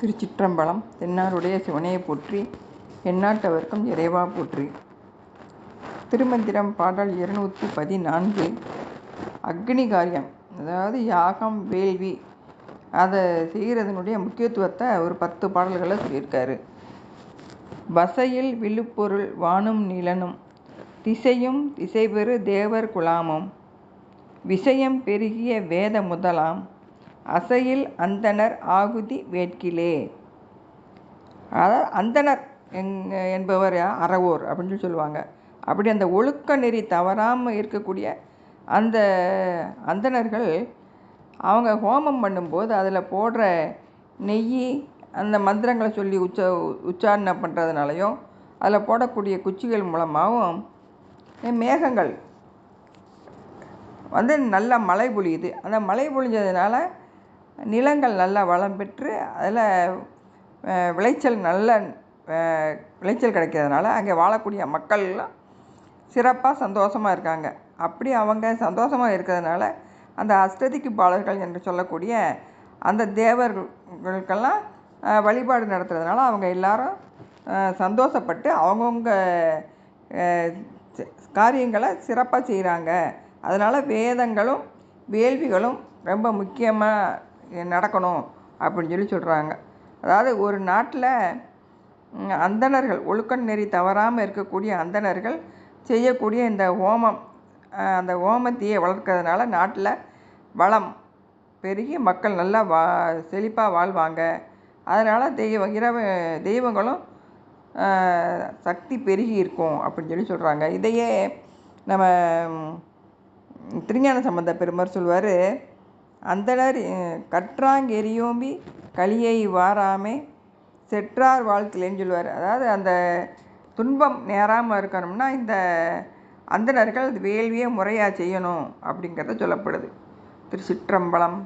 திருச்சிற்றம்பலம் தென்னாருடைய சிவனையை போற்றி எந்நாட்டவர்க்கும் இறைவா போற்றி. திருமந்திரம் பாடல் இருநூற்றி பதினான்கு. அக்னி காரியம் அதாவது யாகம் வேள்வி அதை செய்கிறதுனுடைய முக்கியத்துவத்தை ஒரு பத்து பாடல்களை சொல்லியிருக்காரு. வசையில் விழுப்பொருள் வானும் நிலனும் திசையும் திசைபெறு தேவர் குலாமும் விஷயம் பெருகிய வேத முதலாம் அசையில் அந்தணர் ஆகுதி வேட்கிலே. அதாவது அந்தணர் என்பவர் அறவோர் அப்படின்னு சொல்லி சொல்லுவாங்க. அப்படி அந்த ஒழுக்க நெறி தவறாமல் இருக்கக்கூடிய அந்த அந்தணர்கள் அவங்க ஹோமம் பண்ணும்போது அதில் போடுற நெய் அந்த மந்திரங்களை சொல்லி உச்ச உச்சாரணை பண்ணுறதுனாலையும் அதில் போடக்கூடிய குச்சிகள் மூலமாகவும் மேகங்கள் வந்து நல்ல மழை பொழியுது. அந்த மழை பொழிஞ்சதுனால நிலங்கள் நல்லா வளம் பெற்று அதில் விளைச்சல் நல்ல விளைச்சல் கிடைக்கிறதுனால அங்கே வாழக்கூடிய மக்கள்லாம் சிறப்பாக சந்தோஷமாக இருக்காங்க. அப்படி அவங்க சந்தோஷமாக இருக்கிறதுனால அந்த அஷ்டதிக்கு பாலர்கள் என்று சொல்லக்கூடிய அந்த தேவர்களுக்கெல்லாம் வழிபாடு நடத்துறதுனால அவங்க எல்லாரும் சந்தோஷப்பட்டு அவங்கவுங்க காரியங்களை சிறப்பாக செய்கிறாங்க அதனால் வேதங்களும் வேள்விகளும் ரொம்ப முக்கியமாக நடக்கணும் அப்படின்னு சொல்லி சொல்கிறாங்க அதாவது ஒரு நாட்டில் அந்தணர்கள் ஒழுக்க நெறி தவறாமல் இருக்கக்கூடிய அந்தணர்கள் செய்யக்கூடிய இந்த ஹோமம் அந்த ஹோமத்தையை வளர்க்கறதுனால நாட்டில் வளம் பெருகி மக்கள் நல்லா வா செழிப்பாக வாழ்வாங்க. அதனால் தெய்வம் இரவு தெய்வங்களும் சக்தி பெருகி இருக்கும் அப்படின்னு சொல்லி சொல்கிறாங்க இதையே நம்ம திருஞான சம்பந்த பெருமார் சொல்வார் அந்தனர் கற்றாங்கெரியோம்பி கலியை வாராமே செற்றார் வாழ்க்கையிலேன்னு சொல்லுவார். அதாவது அந்த துன்பம் நேராமல் இருக்கணும்னா இந்த அந்தணர்கள் வேள்வியை முறையாக செய்யணும் அப்படிங்கிறத சொல்லப்படுது. திருச்சிற்றம்பலம்